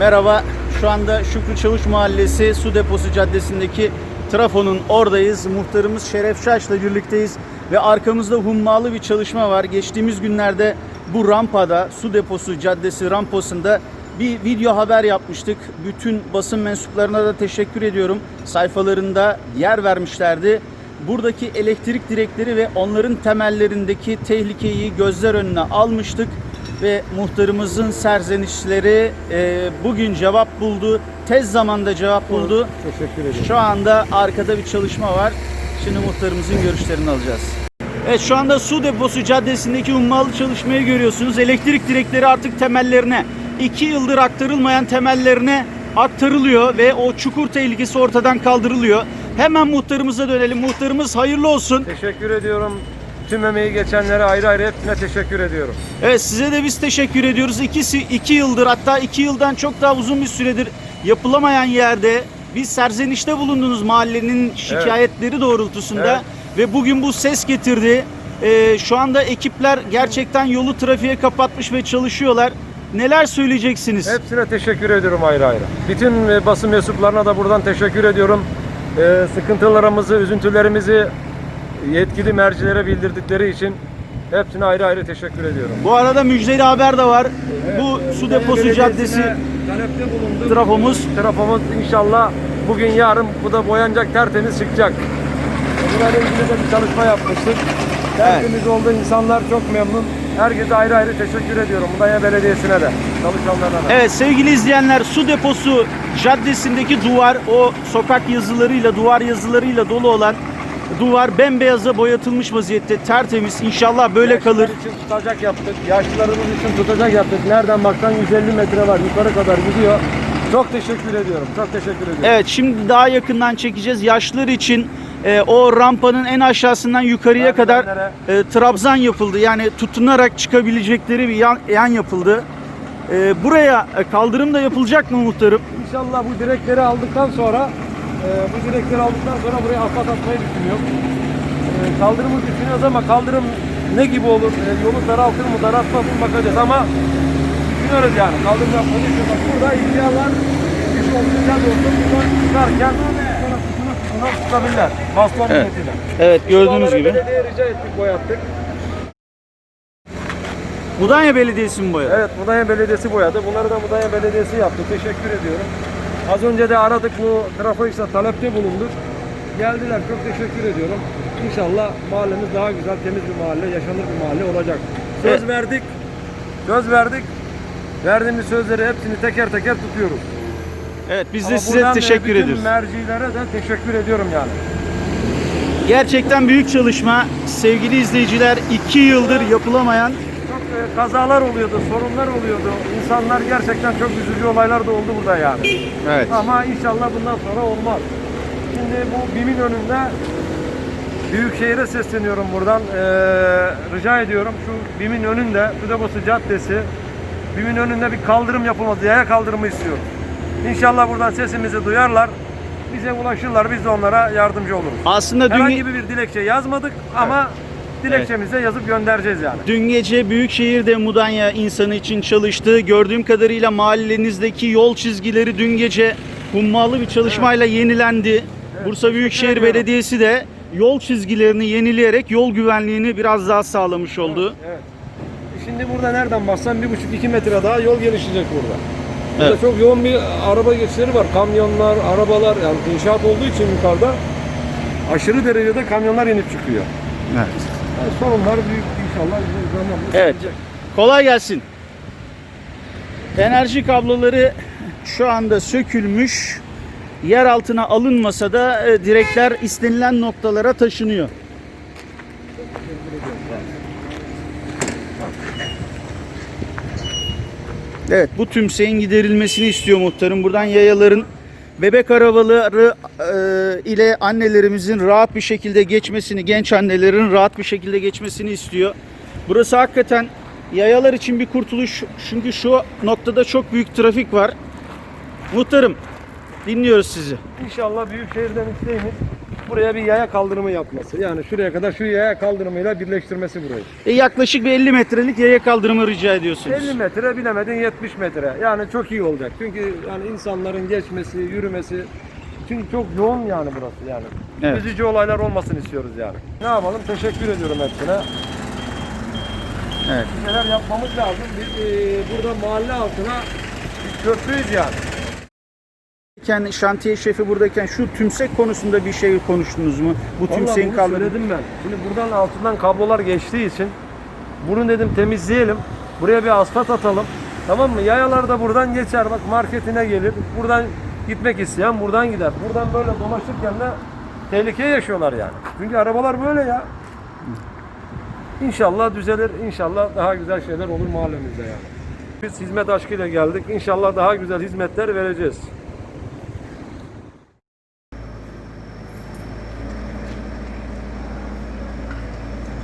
Merhaba. Şu anda Şükrü Çavuş Mahallesi Su Deposu Caddesi'ndeki trafonun oradayız. Muhtarımız Şeref Şaş'la birlikteyiz ve arkamızda hummalı bir çalışma var. Geçtiğimiz günlerde bu rampada Su Deposu Caddesi ramposunda bir video haber yapmıştık. Bütün basın mensuplarına da teşekkür ediyorum. Sayfalarında yer vermişlerdi. Buradaki elektrik direkleri ve onların temellerindeki tehlikeyi gözler önüne almıştık ve muhtarımızın serzenişleri e, bugün cevap buldu. Tez zamanda cevap buldu. Teşekkür ederim. Şu anda arkada bir çalışma var. Şimdi muhtarımızın görüşlerini alacağız. Evet şu anda Su Deposu Caddesi'ndeki ummalı çalışmayı görüyorsunuz. Elektrik direkleri artık temellerine, iki yıldır aktarılmayan temellerine aktarılıyor ve o çukur tehlikesi ortadan kaldırılıyor. Hemen muhtarımıza dönelim. Muhtarımız hayırlı olsun. Teşekkür ediyorum. Tüm emeği geçenlere ayrı ayrı hepsine teşekkür ediyorum. Evet size de biz teşekkür ediyoruz. İkisi iki yıldır hatta iki yıldan çok daha uzun bir süredir yapılamayan yerde bir serzenişte bulundunuz mahallenin şikayetleri doğrultusunda Evet. ve bugün bu ses getirdi. Ee, şu anda ekipler gerçekten yolu trafiğe kapatmış ve çalışıyorlar. Neler söyleyeceksiniz? Hepsine teşekkür ediyorum ayrı ayrı. Bütün e, basın mensuplarına da buradan teşekkür ediyorum. Ee, sıkıntılarımızı, üzüntülerimizi yetkili mercilere bildirdikleri için hepsine ayrı ayrı teşekkür ediyorum. Bu arada müjdeli haber de var. bu su deposu caddesi talepte bulunduk. trafomuz Trafomuz inşallah bugün yarın bu da boyanacak tertemiz çıkacak. Bunlarla ilgili de bir çalışma yapmıştık. Tertemiz oldu. insanlar çok memnun. Herkese ayrı ayrı teşekkür ediyorum. Mudanya Belediyesi'ne de, çalışanlarına da. Evet sevgili izleyenler su deposu caddesindeki duvar o sokak yazılarıyla duvar yazılarıyla dolu olan duvar bembeyaza boyatılmış vaziyette tertemiz inşallah böyle kalır. Yaşlılar için tutacak yaptık. Yaşlılarımız için tutacak yaptık. Nereden baksan 150 metre var. Yukarı kadar gidiyor. Çok teşekkür ediyorum. Çok teşekkür ediyorum. Evet şimdi daha yakından çekeceğiz. Yaşlılar için e, o rampanın en aşağısından yukarıya kadar e, trabzan yapıldı. Yani tutunarak çıkabilecekleri bir yan, yan yapıldı. E, buraya e, kaldırım da yapılacak mı muhtarım? İnşallah bu direkleri aldıktan sonra e, bu direkleri aldıktan sonra buraya asfalt atmayı düşünüyorum. E, kaldırımı düşünüyoruz ama kaldırım ne gibi olur? E, yolu daraltır mı daraltmaz mı bakacağız ama düşünüyoruz yani. Kaldırım yapmayı düşünüyoruz. Burada ihtiyalar bir şey olmayacak olsun. Buradan çıkarken tutuna tutabilirler. Baston Evet. niyetiyle. Evet gördüğünüz gibi. Belediyeye rica ettik boyattık. Mudanya Belediyesi mi boyadı? Evet Mudanya Belediyesi boyadı. Bunları da Mudanya Belediyesi yaptı. Teşekkür ediyorum. Az önce de aradık bu trafo işte talepte bulunduk. Geldiler çok teşekkür ediyorum. İnşallah mahallemiz daha güzel, temiz bir mahalle, yaşanır bir mahalle olacak. Söz Evet. verdik. Söz verdik. Verdiğimiz sözleri hepsini teker teker tutuyoruz. Evet biz de Ama size e, teşekkür bütün ediyoruz. mercilere de teşekkür ediyorum yani. Gerçekten büyük çalışma. Sevgili izleyiciler 2 yıldır yapılamayan kazalar oluyordu, sorunlar oluyordu. İnsanlar gerçekten çok üzücü olaylar da oldu burada yani. Evet. Ama inşallah bundan sonra olmaz. Şimdi bu BİM'in önünde Büyükşehir'e sesleniyorum buradan. Ee, rica ediyorum şu BİM'in önünde Tudabası Caddesi BİM'in önünde bir kaldırım yapılması, yaya kaldırımı istiyorum. İnşallah buradan sesimizi duyarlar. Bize ulaşırlar. Biz de onlara yardımcı oluruz. Aslında dün, Herhangi bir dilekçe yazmadık ama dilekçemize yazıp göndereceğiz yani. dün gece Büyükşehir'de Mudanya insanı için çalıştı. Gördüğüm kadarıyla mahallenizdeki yol çizgileri dün gece hummalı bir çalışmayla yenilendi. Bursa Büyükşehir. Belediyesi de yol çizgilerini yenileyerek yol güvenliğini biraz daha sağlamış oldu. Evet. Şimdi burada nereden baksan bir buçuk iki metre daha yol gelişecek burada. Burada Evet. çok yoğun bir araba geçişleri var. Kamyonlar, arabalar yani inşaat olduğu için yukarıda aşırı derecede kamyonlar inip çıkıyor. Evet. Yani sorunlar büyük inşallah zamanla Evet. çözülecek. Kolay gelsin. Enerji kabloları şu anda sökülmüş. Yer altına alınmasa da e, direkler istenilen noktalara taşınıyor. Evet bu tümseyin giderilmesini istiyor muhtarım. Buradan yayaların bebek arabaları e, ile annelerimizin rahat bir şekilde geçmesini, genç annelerin rahat bir şekilde geçmesini istiyor. Burası hakikaten yayalar için bir kurtuluş. Çünkü şu noktada çok büyük trafik var. Muhtarım dinliyoruz sizi. İnşallah Büyükşehir'den isteğimiz buraya bir yaya kaldırımı yapması. Yani şuraya kadar şu yaya kaldırımıyla birleştirmesi burayı. E, yaklaşık bir 50 metrelik yaya kaldırımı rica ediyorsunuz. 50 metre bilemedin 70 metre. Yani çok iyi olacak. Çünkü yani insanların geçmesi, yürümesi çünkü çok yoğun yani burası yani. Evet. Üzücü olaylar olmasını istiyoruz yani. Ne yapalım? Teşekkür ediyorum hepsine. Evet. Bir şeyler yapmamız lazım. Biz e, burada mahalle altına bir köprüyüz yani. Kendi şantiye şefi buradayken şu tümsek konusunda bir şey konuştunuz mu? Bu Vallahi tümseğin bunu söyledim ben. Şimdi buradan altından kablolar geçtiği için bunu dedim temizleyelim. Buraya bir asfalt atalım. Tamam mı? Yayalar da buradan geçer. Bak marketine gelir. Buradan gitmek isteyen buradan gider. Buradan böyle dolaşırken de tehlike yaşıyorlar yani. Çünkü arabalar böyle ya. İnşallah düzelir. İnşallah daha güzel şeyler olur mahallemizde yani. Biz hizmet aşkıyla geldik. İnşallah daha güzel hizmetler vereceğiz.